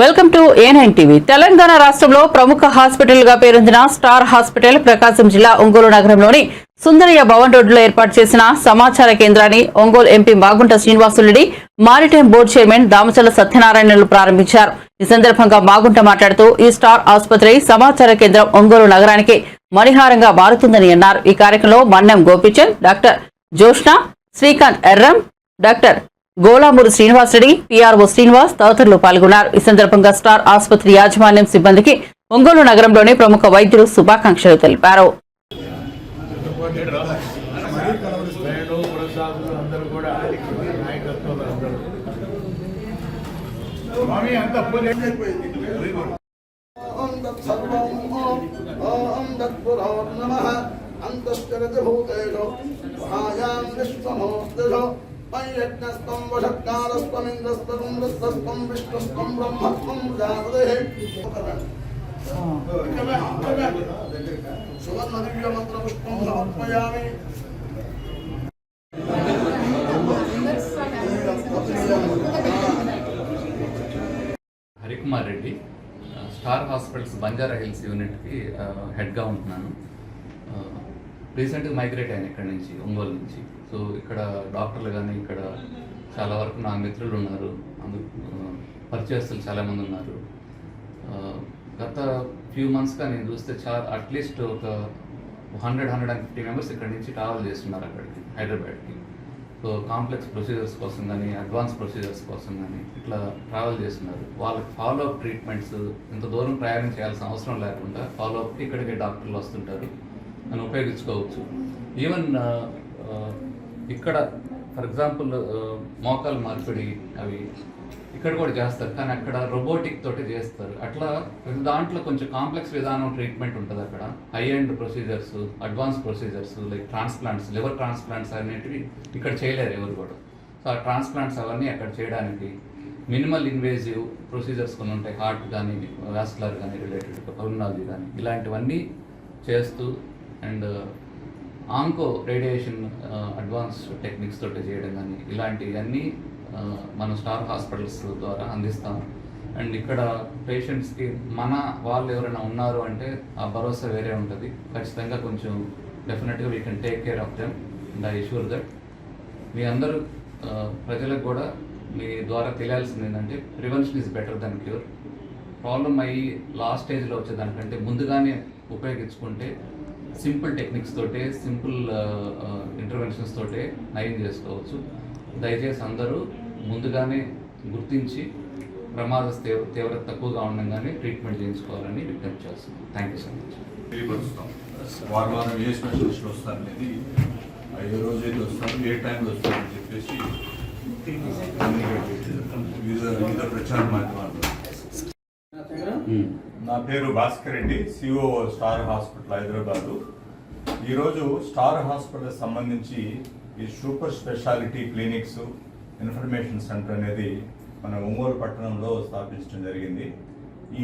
Welcome to A nine TV Telangana రాష్ట్రంలో ప్రముఖ హాస్పిటల్గా పేరొందిన స్టార్ హాస్పిటల్ ప్రకాశం జిల్లా ఒంగోలు నగరంలోని సుందరయ్య భవన్ రోడ్డులో ఏర్పాటు చేసిన సమాచార కేంద్రాన్ని ఒంగోలు ఎంపీ మాగుంట శ్రీనివాసులుడి మారిటైమ్ బోర్డు చైర్మన్ దామచల సత్యనారాయణలు ప్రారంభించారు. ఈ సందర్భంగా మాగుంట మాట్లాడుతూ ఈ స్టార్ ఆసుపత్రి సమాచార కేంద్రం ఒంగోలు నగరానికి మణిహారంగా మారుతుందని అన్నారు. ఈ కార్యక్రమంలో Mannem Gopichand doctor Joshna Srikanth Erram doctor Golamuru Srinivasreddy PRO Srinivas తదితరులు పాల్గొన్నారు. ఈ సందర్భంగా స్టార్ ఆసుపత్రి యాజమాన్యం సిబ్బందికి ఒంగోలు నగరంలోని ప్రముఖ వైద్యులు శుభాకాంక్షలు తెలిపారు. వేణు సువర్ణ దివ్య మంత్ర పుష్పం సమర్పయామి. Harikumar Reddy star hospitals Banjara hills యూనిట్కి హెడ్గా ఉంటున్నాను. రీసెంట్గా మైగ్రేట్ అయ్యాను ఇక్కడ నుంచి ఒంగోలు నుంచి. సో ఇక్కడ డాక్టర్లు కానీ ఇక్కడ చాలా వరకు నా మిత్రులు ఉన్నారు అందు పరిచయస్తులు చాలామంది ఉన్నారు. గత ఫ్యూ మంత్స్గా నేను చూస్తే చాలా అట్లీస్ట్ ఒక hundred hundred and fifty members ఇక్కడ నుంచి ట్రావెల్ చేస్తున్నారు అక్కడికి హైదరాబాద్కి. సో కాంప్లెక్స్ ప్రొసీజర్స్ కోసం కానీ అడ్వాన్స్ ప్రొసీజర్స్ కోసం కానీ ఇట్లా ట్రావెల్ చేస్తున్నారు. వాళ్ళకి ఫాలో అప్ ట్రీట్మెంట్స్ ఇంత దూరం ప్రయాణం చేయాల్సిన అవసరం లేకుండా ఫాలో అప్ ఇక్కడికే డాక్టర్లు వస్తుంటారు. అని ఉపయోగించుకోవచ్చు. ఈవెన్ uh, uh, ఇక్కడ ఫర్ ఎగ్జాంపుల్ uh, మోకాలు మార్పిడి అవి ఇక్కడ కూడా చేస్తారు. కానీ అక్కడ రోబోటిక్ తోటి చేస్తారు. అట్లా ప్రతి దాంట్లో కొంచెం కాంప్లెక్స్ విధానం ట్రీట్మెంట్ ఉంటుంది అక్కడ. High and procedures advance procedures like transplants liver transplants అనేటివి ఇక్కడ చేయలేరు ఎవరు కూడా. సో ఆ ట్రాన్స్ప్లాంట్స్ అవన్నీ అక్కడ చేయడానికి మినిమల్ ఇన్వేజివ్ ప్రొసీజర్స్ కొన్ని ఉంటాయి. హార్ట్ కానీ వాస్కులర్ కానీ రిలేటెడ్ పల్మనాలజీ కానీ ఇలాంటివన్నీ చేస్తూ and onco radiation advance techniques తోటి చేయడం కానీ ఇలాంటివన్నీ ఆ, మన స్టార్ హాస్పిటల్స్ ద్వారా అందిస్తాం. అండ్ ఇక్కడ పేషెంట్స్కి మన వాళ్ళు ఎవరైనా ఉన్నారు అంటే ఆ భరోసా వేరే ఉంటుంది. ఖచ్చితంగా కొంచెం డెఫినెట్గా we can take care of them and I sure that మీ అందరూ uh, ప్రజలకు కూడా మీ ద్వారా తెలియాల్సింది ఏంటంటే prevention is better than cure problem అయ్యి లాస్ట్ స్టేజ్లో వచ్చేదానికంటే ముందుగానే ఉపయోగించుకుంటే సింపుల్ టెక్నిక్స్ తోటే సింపుల్ ఇంటర్వెన్షన్స్ తోటే నయం చేసుకోవచ్చు. దయచేసి అందరూ ముందుగానే గుర్తించి ప్రమాద తీవ్ర తీవ్రత తక్కువగా ఉండగానే ట్రీట్మెంట్ చేయించుకోవాలని విజ్ఞప్తి చేస్తున్నాను థ్యాంక్ యూ సో మచ్ తెలియపరుస్తాం. వారం వారం ఏ స్పెషలిస్టులు వస్తారనేది ఆ ఏ రోజు అయితే వస్తారు ఏ టైంలో వస్తారని చెప్పేసి. వివిధ వివిధ ప్రచార మాధ్యమాలు నా పేరు Bhaskar Reddy CO star hospital Hyderabad. ఈరోజు స్టార్ హాస్పిటల్ సంబంధించి ఈ super speciality clinics information centre అనేది మన ఒంగోలు పట్టణంలో స్థాపించడం జరిగింది.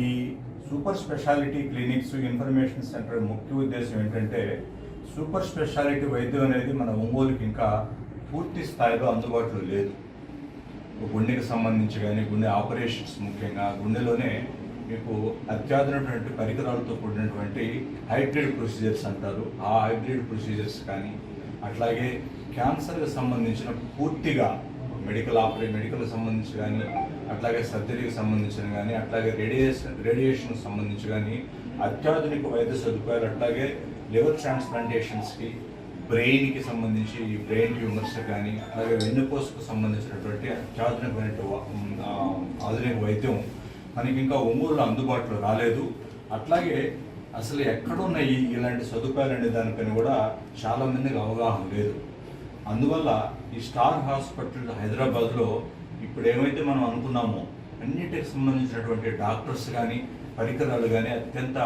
ఈ super speciality clinics information centre ముఖ్య ఉద్దేశం ఏంటంటే సూపర్ స్పెషాలిటీ వైద్యం అనేది మన ఒంగోలుకి ఇంకా పూర్తి స్థాయిలో అందుబాటులో లేదు. గుండెకి సంబంధించి కానీ గుండె ఆపరేషన్స్ ముఖ్యంగా గుండెలోనే మీకు అత్యాధునటువంటి పరికరాలతో కూడినటువంటి హైబ్రిడ్ ప్రొసీజర్స్ అంటారు. ఆ హైబ్రిడ్ ప్రొసీజర్స్ కానీ అట్లాగే క్యాన్సర్కి సంబంధించిన పూర్తిగా మెడికల్ ఆపరే మెడికల్కి సంబంధించి కానీ అట్లాగే సర్జరీకి సంబంధించిన కానీ అట్లాగే రేడియేషన్ రేడియేషన్కి సంబంధించి కానీ అత్యాధునిక వైద్య సదుపాయాలు అట్లాగే లివర్ ట్రాన్స్ప్లాంటేషన్స్కి బ్రెయిన్కి సంబంధించి ఈ బ్రెయిన్ ట్యూమర్స్ కానీ అలాగే వెన్నుకోసుకు సంబంధించినటువంటి అత్యాధునికమైన ఆధునిక వైద్యం మనకి ఇంకా ఒంగోలులో అందుబాటులో రాలేదు. అట్లాగే అసలు ఎక్కడున్నాయి ఇలాంటి సదుపాయాలు అనే దానిపైన కూడా చాలా మందికి అవగాహన లేదు. అందువల్ల ఈ స్టార్ హాస్పిటల్ హైదరాబాద్లో ఇప్పుడు ఏమైతే మనం అనుకున్నామో అన్నిటికి సంబంధించినటువంటి డాక్టర్స్ కానీ పరికరాలు కానీ అత్యంత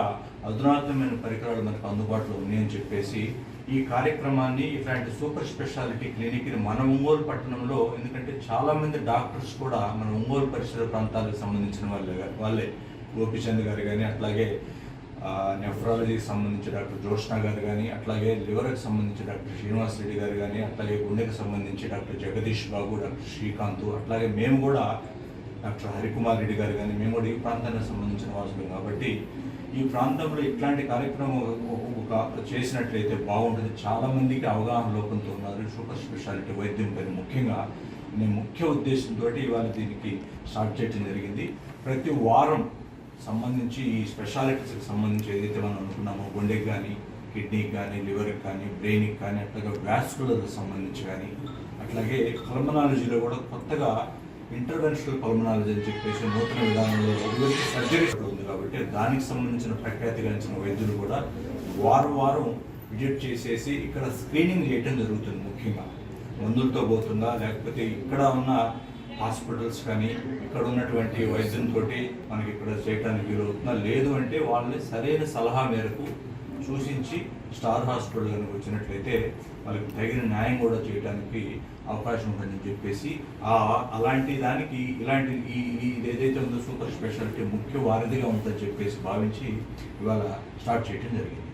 అధునాతనమైన పరికరాలు మనకు అందుబాటులో ఉన్నాయని చెప్పేసి ఈ కార్యక్రమాన్ని ఇట్లాంటి సూపర్ స్పెషాలిటీ క్లినిక్ని మన ఒంగోలు పట్టణంలో ఎందుకంటే చాలా మంది డాక్టర్స్ కూడా మన ఒంగోలు పరిసర ప్రాంతాలకు సంబంధించిన వాళ్ళే వాళ్ళే. గోపిచంద్ గారు కానీ అట్లాగే నెఫ్రాలజీకి సంబంధించి డాక్టర్ జోష్ణ గారు కానీ అట్లాగే లివర్కి సంబంధించి డాక్టర్ శ్రీనివాస్ రెడ్డి గారు కానీ అట్లాగే గుండెకి సంబంధించి డాక్టర్ జగదీష్ బాబు డాక్టర్ శ్రీకాంత్ అట్లాగే మేము కూడా డాక్టర్ హరికుమార్ రెడ్డి గారు కానీ మేము కూడా ఈ ప్రాంతానికి సంబంధించిన వాసులు కాబట్టి ఈ ప్రాంతంలో ఇట్లాంటి కార్యక్రమం ఒక- ఒక చేసినట్లయితే బాగుంటుంది. చాలా మందికి అవగాహన లోపంతో ఉన్నారు. సూపర్ స్పెషాలిటీ వైద్యం పైన ముఖ్యంగా నేను ముఖ్య ఉద్దేశంతో ఇవాళ దీనికి స్టార్ట్ చేయడం జరిగింది. ప్రతి వారం సంబంధించి ఈ స్పెషాలిటీస్కి సంబంధించి ఏదైతే మనం అనుకున్నామో గుండెకి కానీ కిడ్నీకి కానీ లివర్కి కానీ బ్రెయిన్కి కానీ అట్లాగే వ్యాస్కులర్కి సంబంధించి కానీ అట్లాగే పల్మనాలజీలో కూడా కొత్తగా ఇంటర్వెన్షనల్ పల్మనాలజీ అని చెప్పేసి నూతన విధానంలో సర్జరీ కాబట్టి దానికి సంబంధించిన ప్రఖ్యాతిగాంచిన వైద్యులు కూడా వారం వారం విజిట్ చేసేసి ఇక్కడ స్క్రీనింగ్ చేయటం జరుగుతుంది ముఖ్యంగా. మందులతో పోతుందా లేకపోతే ఇక్కడ ఉన్న హాస్పిటల్స్ కానీ ఇక్కడ ఉన్నటువంటి వైద్యంతో మనకి ఇక్కడ చేయడానికి వీలవుతుందా? లేదు అంటే వాళ్ళని సరైన సలహా మేరకు సూచించి స్టార్ హాస్పిటల్ కనుక వచ్చినట్లయితే వాళ్ళకి తగిన న్యాయం కూడా చేయడానికి అవకాశం ఉంటుందని చెప్పేసి ఆ అలాంటి దానికి ఇలాంటి ఈ ఇది ఏదైతే ఉందో సూపర్ స్పెషాలిటీ ముఖ్య వారధిగా ఉందని చెప్పేసి భావించి ఇవాళ స్టార్ట్ చేయడం జరిగింది.